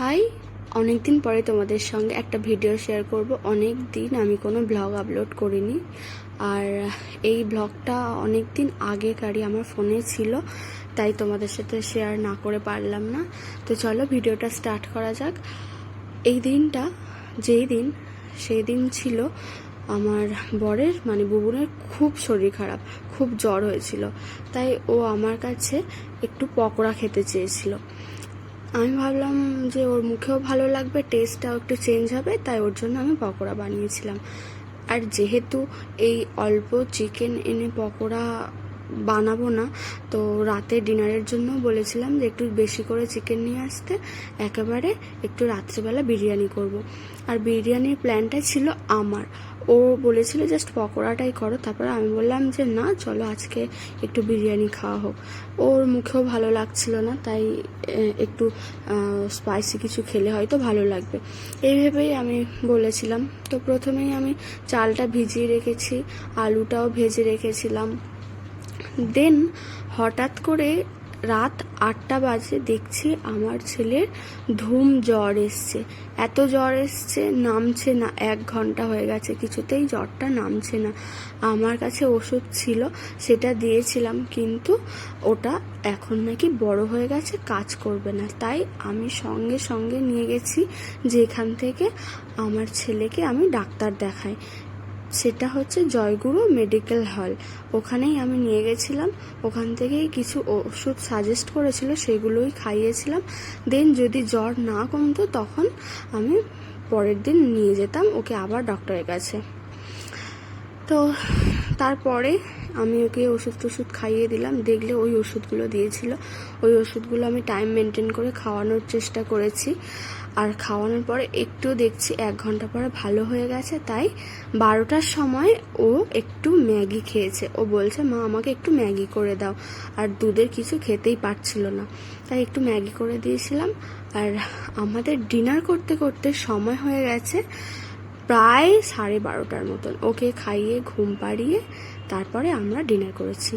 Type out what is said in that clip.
High অনেক দিন পরে তোমাদের সঙ্গে একটা ভিডিও শেয়ার করব। অনেক দিন আমি কোনো ব্লগ আপলোড করিনি। আর এই ব্লগটা অনেক দিন আগেকারই আমার ফোনে ছিল, তাই তোমাদের সাথে শেয়ার না করে পারলাম না। তো চলো ভিডিওটা স্টার্ট করা যাক। এই দিনটা, যেই দিন, সেই দিন ছিল আমার বরের মানে বুবুনের খুব শরীর খারাপ, খুব জ্বর হয়েছিল। তাই ও আমার কাছে একটু পকোড়া খেতে চেয়েছিল। আমি ভাবলাম যে ওর মুখেও ভালো লাগবে টেস্টটাও একটু চেঞ্জ হবে, তাই ওর জন্য আমি পকোড়া বানিয়েছিলাম। আর যেহেতু এই অল্প চিকেন এনে পকোড়া বানাবো না। তো রাতে ডিনারের জন্য বলেছিলাম যে একটু বেশি করে চিকেন নিয়ে আসতে। একেবারে একটু রাত্রেবেলা বিরিয়ানি করব। আর বিরিয়ানির প্ল্যানটা ছিল আমার। ও বলেছিল, জাস্ট পকোড়াটাই করো। তারপরে আমি বললাম যে, না, চলো আজকে একটু বিরিয়ানি খাওয়া হোক। ওর মুখেও ভালো লাগছিল না, তাই একটু স্পাইসি কিছু খেলে হয়তো ভালো লাগবে। এই ভেবেই আমি বলেছিলাম। তো প্রথমেই আমি চালটা ভিজিয়ে রেখেছি, আলুটাও ভেজে রেখেছিলাম। দেন হঠাৎ করে রাত আটটা বাজে দেখছি আমার ছেলের ধুম জ্বর এসছে। এত জ্বর এসছে, নামছে না। এক ঘণ্টা হয়ে গেছে, কিছুতেই জ্বরটা নামছে না। আমার কাছে ওষুধ ছিল, সেটা দিয়েছিলাম, কিন্তু ওটা এখন নাকি বড় হয়ে গেছে, কাজ করবে না। তাই আমি সঙ্গে সঙ্গে নিয়ে গেছি, যেখান থেকে আমার ছেলেকে আমি ডাক্তার দেখাই। সেটা হচ্ছে জয়গুরু মেডিকেল হল। ওখানেই আমি নিয়ে গেছিলাম। ওখান থেকেই কিছু ওষুধ সাজেস্ট করেছিল, সেগুলোই খাইয়েছিলাম। দেন যদি জ্বর না কমতো তখন আমি পরের দিন নিয়ে যেতাম ওকে আবার ডক্টরের কাছে। তো তারপরে আমি ওকে ওষুধ টষুধ খাইয়ে দিলাম। দেখলে ওই ওষুধগুলো দিয়েছিল। ওই ওষুধগুলো আমি টাইম মেনটেন করে খাওয়ানোর চেষ্টা করেছি। আর খাওয়ানোর পরে একটু দেখছি এক ঘণ্টা পরে ভালো হয়ে গেছে। তাই বারোটার সময় ও একটু ম্যাগি খেয়েছে। ও বলছে, মা, আমাকে একটু ম্যাগি করে দাও। আর দুধের কিছু খেতেই পারছিল না। তাই একটু ম্যাগি করে দিয়েছিলাম। আর আমাদের ডিনার করতে করতে সময় হয়ে গেছে। প্রায় সাড়ে বারোটার মতন। ওকে খাইয়ে ঘুম পাড়িয়ে তারপরে আমরা ডিনার করেছি।